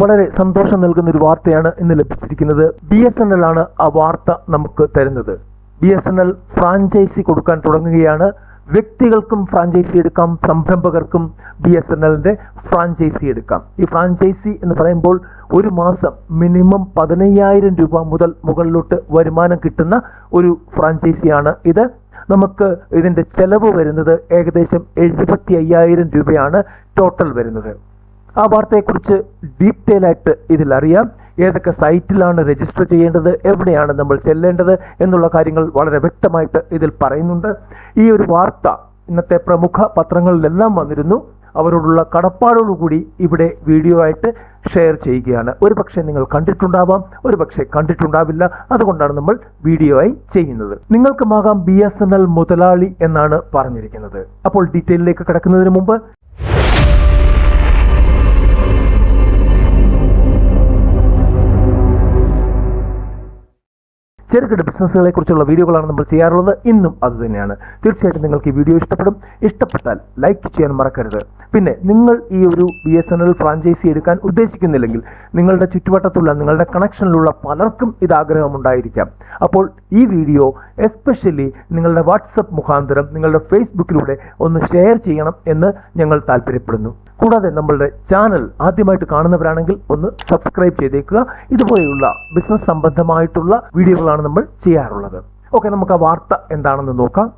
വളരെ സന്തോഷം നൽകുന്ന ഒരു വാർത്തയാണ് ഇന്ന് ലഭിച്ചിരിക്കുന്നത്. ബി എസ് എൻ എൽ ആണ് ആ വാർത്ത നമുക്ക് തരുന്നത്. B S N L franchise കൊടുക്കാൻ തുടങ്ങുകയാണ്. വ്യക്തികൾക്കും ഫ്രാഞ്ചൈസി എടുക്കാം സംരംഭകർക്കും ബി എസ് എൻ എല്ലിന്റെ ഫ്രാഞ്ചൈസി എടുക്കാം. ഈ ഫ്രാഞ്ചൈസി എന്ന് പറയുമ്പോൾ ഒരു മാസം മിനിമം പതിനയ്യായിരം രൂപ മുതൽ മുകളിലോട്ട് വരുമാനം കിട്ടുന്ന ഒരു ഫ്രാഞ്ചൈസിയാണ് ഇത്. നമുക്ക് ഇതിന്റെ ചെലവ് വരുന്നത് ഏകദേശം എഴുപത്തി അയ്യായിരം രൂപയാണ് ടോട്ടൽ വരുന്നത്. ആ വാർത്തയെക്കുറിച്ച് ഡീറ്റെയിൽ ആയിട്ട് ഇതിൽ അറിയാം ഏതൊക്കെ സൈറ്റിലാണ് രജിസ്റ്റർ ചെയ്യേണ്ടത്? എവിടെയാണ് നമ്മൾ ചെല്ലേണ്ടത്? എന്നുള്ള കാര്യങ്ങൾ വളരെ വ്യക്തമായിട്ട് ഇതിൽ പറയുന്നുണ്ട്. ഈ ഒരു വാർത്ത ഇന്നത്തെ പ്രമുഖ പത്രങ്ങളിലെല്ലാം വന്നിരുന്നു. അവരോടുള്ള കടപ്പാടോടുകൂടി ഇവിടെ വീഡിയോ ആയിട്ട് ഷെയർ ചെയ്യുകയാണ്. ഒരു പക്ഷേ നിങ്ങൾ കണ്ടിട്ടുണ്ടാവാം ഒരു പക്ഷേ കണ്ടിട്ടുണ്ടാവില്ല. അതുകൊണ്ടാണ് നമ്മൾ വീഡിയോ ആയി ചെയ്യുന്നത്. നിങ്ങൾക്കുമാകാം ബി എസ് എൻ എൽ മുതലാളി എന്നാണ് പറഞ്ഞിരിക്കുന്നത്. അപ്പോൾ ഡീറ്റെയിലേക്ക് കിടക്കുന്നതിന് മുമ്പ് ചെറുകിട ബിസിനസ്സുകളെ കുറിച്ചുള്ള വീഡിയോകളാണ് നമ്മൾ ചെയ്യാറുള്ളത്. ഇന്നും അത് തന്നെയാണ്. തീർച്ചയായിട്ടും നിങ്ങൾക്ക് ഈ വീഡിയോ ഇഷ്ടപ്പെടും. ഇഷ്ടപ്പെട്ടാൽ ലൈക്ക് ചെയ്യാൻ മറക്കരുത്. പിന്നെ നിങ്ങൾ ഈ ഒരു B S N L franchise എടുക്കാൻ ഉദ്ദേശിക്കുന്നില്ലെങ്കിൽ നിങ്ങളുടെ ചുറ്റുവട്ടത്തുള്ള നിങ്ങളുടെ കണക്ഷനിലുള്ള പലർക്കും ഇത് ആഗ്രഹമുണ്ടായിരിക്കാം. അപ്പോൾ ഈ വീഡിയോ എസ്പെഷ്യലി നിങ്ങളുടെ വാട്സപ്പ് മുഖാന്തരം നിങ്ങളുടെ ഫേസ്ബുക്കിലൂടെ ഒന്ന് ഷെയർ ചെയ്യണം എന്ന് ഞങ്ങൾ താല്പര്യപ്പെടുന്നു. കൂടാതെ നമ്മളുടെ ചാനൽ ആദ്യമായിട്ട് കാണുന്നവരാണെങ്കിൽ ഒന്ന് സബ്സ്ക്രൈബ് ചെയ്തേക്കുക. ഇതുപോലെയുള്ള ബിസിനസ് സംബന്ധമായിട്ടുള്ള വീഡിയോകളാണ് നമ്മൾ ചെയ്യാറുള്ളത്. ഓക്കെ നമുക്ക് ആ വാർത്ത എന്താണെന്ന് നോക്കാം.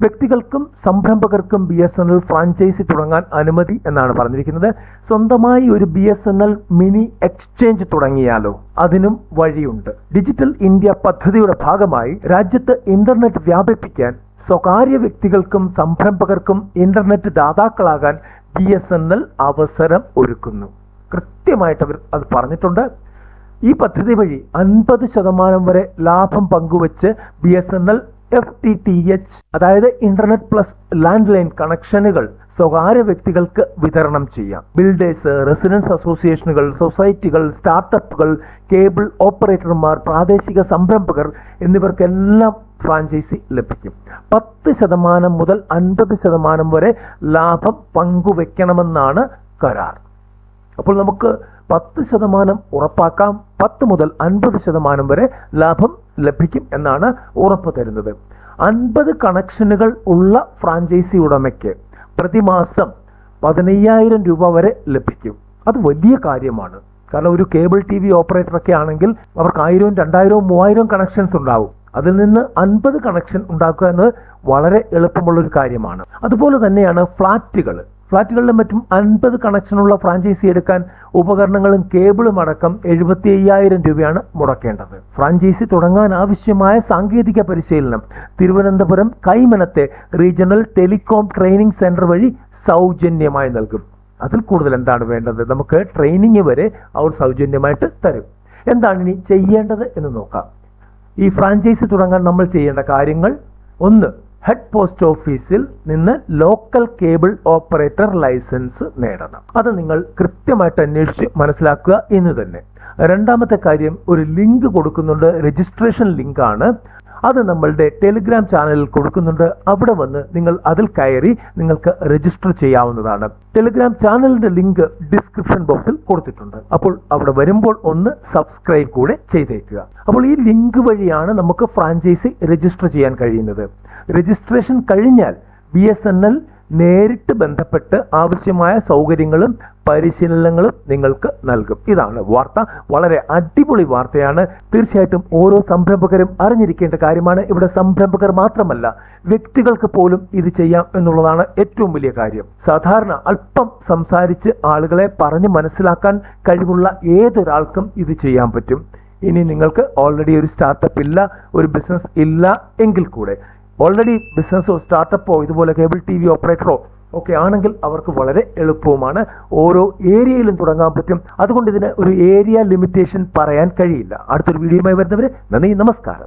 വ്യക്തികൾക്കും സംരംഭകർക്കും B S N L franchise തുടങ്ങാൻ അനുമതി എന്നാണ് പറഞ്ഞിരിക്കുന്നത്. സ്വന്തമായി ഒരു B S N L mini exchange തുടങ്ങിയാലോ? അതിനും വഴിയുണ്ട്. ഡിജിറ്റൽ ഇന്ത്യ പദ്ധതിയുടെ ഭാഗമായി രാജ്യത്ത് ഇന്റർനെറ്റ് വ്യാപിപ്പിക്കാൻ സ്വകാര്യ വ്യക്തികൾക്കും സംരംഭകർക്കും ഇന്റർനെറ്റ് ദാതാക്കളാകാൻ ബി എസ് എൻ എൽ അവസരം ഒരുക്കുന്നു. കൃത്യമായിട്ട് അവർ അത് പറഞ്ഞിട്ടുണ്ട്. ഈ പദ്ധതി വഴി അൻപത് ശതമാനം വരെ ലാഭം പങ്കുവച്ച് B S N L F T T H അതായത് ഇന്റർനെറ്റ് പ്ലസ് ലാൻഡ് ലൈൻ കണക്ഷനുകൾ സ്വകാര്യ വ്യക്തികൾക്ക് വിതരണം ചെയ്യാം. ബിൽഡേഴ്സ് റെസിഡൻസ് അസോസിയേഷനുകൾ സൊസൈറ്റികൾ സ്റ്റാർട്ടപ്പുകൾ കേബിൾ ഓപ്പറേറ്റർമാർ പ്രാദേശിക സംരംഭകർ എന്നിവർക്കെല്ലാം ഫ്രാഞ്ചൈസി ലഭിക്കും. പത്ത് ശതമാനം മുതൽ അൻപത് ശതമാനം വരെ ലാഭം പങ്കുവെക്കണമെന്നാണ് കരാർ. അപ്പോൾ നമുക്ക് പത്ത് ശതമാനം ഉറപ്പാക്കാം. പത്ത് മുതൽ അൻപത് ശതമാനം വരെ ലാഭം ലഭിക്കും എന്നാണ് ഉറപ്പ് തരുന്നത്. അൻപത് കണക്ഷനുകൾ ഉള്ള ഫ്രാഞ്ചൈസി ഉടമയ്ക്ക് പ്രതിമാസം പതിനയ്യായിരം രൂപ വരെ ലഭിക്കും. അത് വലിയ കാര്യമാണ്. കാരണം ഒരു കേബിൾ ടി വി ഓപ്പറേറ്ററൊക്കെ ആണെങ്കിൽ അവർക്ക് ആയിരവും രണ്ടായിരവും മൂവായിരവും കണക്ഷൻസ് ഉണ്ടാവും. അതിൽ നിന്ന് അൻപത് കണക്ഷൻ ഉണ്ടാക്കുക എന്നത് വളരെ എളുപ്പമുള്ള ഒരു കാര്യമാണ്. അതുപോലെ തന്നെയാണ് ഫ്ലാറ്റുകൾ. ഫ്ളാറ്റുകളിലും മറ്റും അൻപത് കണക്ഷനുള്ള ഫ്രാഞ്ചൈസി എടുക്കാൻ ഉപകരണങ്ങളും കേബിളും അടക്കം എഴുപത്തി അയ്യായിരം രൂപയാണ് മുടക്കേണ്ടത്. ഫ്രാഞ്ചൈസി തുടങ്ങാൻ ആവശ്യമായ സാങ്കേതിക പരിശീലനം തിരുവനന്തപുരം കൈമനത്തെ റീജിയണൽ ടെലികോം ട്രെയിനിങ് സെന്റർ വഴി സൗജന്യമായി നൽകും. അതിൽ കൂടുതൽ എന്താണ് വേണ്ടത്? നമുക്ക് ട്രെയിനിങ് വരെ അവർ സൗജന്യമായിട്ട് തരും. എന്താണ് ഇനി ചെയ്യേണ്ടത് എന്ന് നോക്കാം. ഈ ഫ്രാഞ്ചൈസി തുടങ്ങാൻ നമ്മൾ ചെയ്യേണ്ട കാര്യങ്ങൾ ഒന്ന് ഹെഡ് പോസ്റ്റ് ഓഫീസിൽ നിന്ന് ലോക്കൽ കേബിൾ ഓപ്പറേറ്റർ ലൈസൻസ് നേടണം. അത് നിങ്ങൾ കൃത്യമായിട്ട് അന്വേഷിച്ച് മനസ്സിലാക്കുക എന്ന് തന്നെ. രണ്ടാമത്തെ കാര്യം ഒരു ലിങ്ക് കൊടുക്കുന്നുണ്ട്. രജിസ്ട്രേഷൻ ലിങ്ക് ആണ് അത് നമ്മളുടെ ടെലിഗ്രാം ചാനലിൽ കൊടുക്കുന്നുണ്ട്. അവിടെ വന്ന് നിങ്ങൾ അതിൽ കയറി നിങ്ങൾക്ക് രജിസ്റ്റർ ചെയ്യാവുന്നതാണ്. ടെലിഗ്രാം ചാനലിന്റെ ലിങ്ക് ഡിസ്ക്രിപ്ഷൻ ബോക്സിൽ കൊടുത്തിട്ടുണ്ട്. അപ്പോൾ അവിടെ വരുമ്പോൾ ഒന്ന് സബ്സ്ക്രൈബ് കൂടെ ചെയ്തേക്കുക. അപ്പോൾ ഈ ലിങ്ക് വഴിയാണ് നമുക്ക് ഫ്രാഞ്ചൈസി രജിസ്റ്റർ ചെയ്യാൻ കഴിയുന്നത്. രജിസ്ട്രേഷൻ കഴിഞ്ഞാൽ ബി നേരിട്ട് ബന്ധപ്പെട്ട് ആവശ്യമായ സൗകര്യങ്ങളും പരിശീലനങ്ങളും നിങ്ങൾക്ക് നൽകും. ഇതാണ് വാർത്ത. വളരെ അടിപൊളി വാർത്തയാണ്. തീർച്ചയായിട്ടും ഓരോ സംരംഭകരും അറിഞ്ഞിരിക്കേണ്ട കാര്യമാണ്. ഇവിടെ സംരംഭകർ മാത്രമല്ല വ്യക്തികൾക്ക് പോലും ഇത് ചെയ്യാം എന്നുള്ളതാണ് ഏറ്റവും വലിയ കാര്യം. സാധാരണ അല്പം സംസാരിച്ച് ആളുകളെ പറഞ്ഞ് മനസ്സിലാക്കാൻ കഴിവുള്ള ഏതൊരാൾക്കും ഇത് ചെയ്യാൻ പറ്റും. ഇനി നിങ്ങൾക്ക് ഓൾറെഡി ഒരു സ്റ്റാർട്ടപ്പ് ഇല്ല ഒരു ബിസിനസ് ഇല്ല എങ്കിൽ കൂടെ. ഓൾറെഡി ബിസിനസ്സോ സ്റ്റാർട്ടപ്പോ ഇതുപോലെ കേബിൾ ടി വി ഓപ്പറേറ്ററോ ഒക്കെ ആണെങ്കിൽ അവർക്ക് വളരെ എളുപ്പവുമാണ്. ഓരോ ഏരിയയിലും തുടങ്ങാൻ പറ്റും. അതുകൊണ്ട് ഇതിന് ഒരു ഏരിയ ലിമിറ്റേഷൻ പറയാൻ കഴിയില്ല. അടുത്തൊരു വീഡിയോയുമായി വരുന്നവരെ നന്ദി നമസ്കാരം.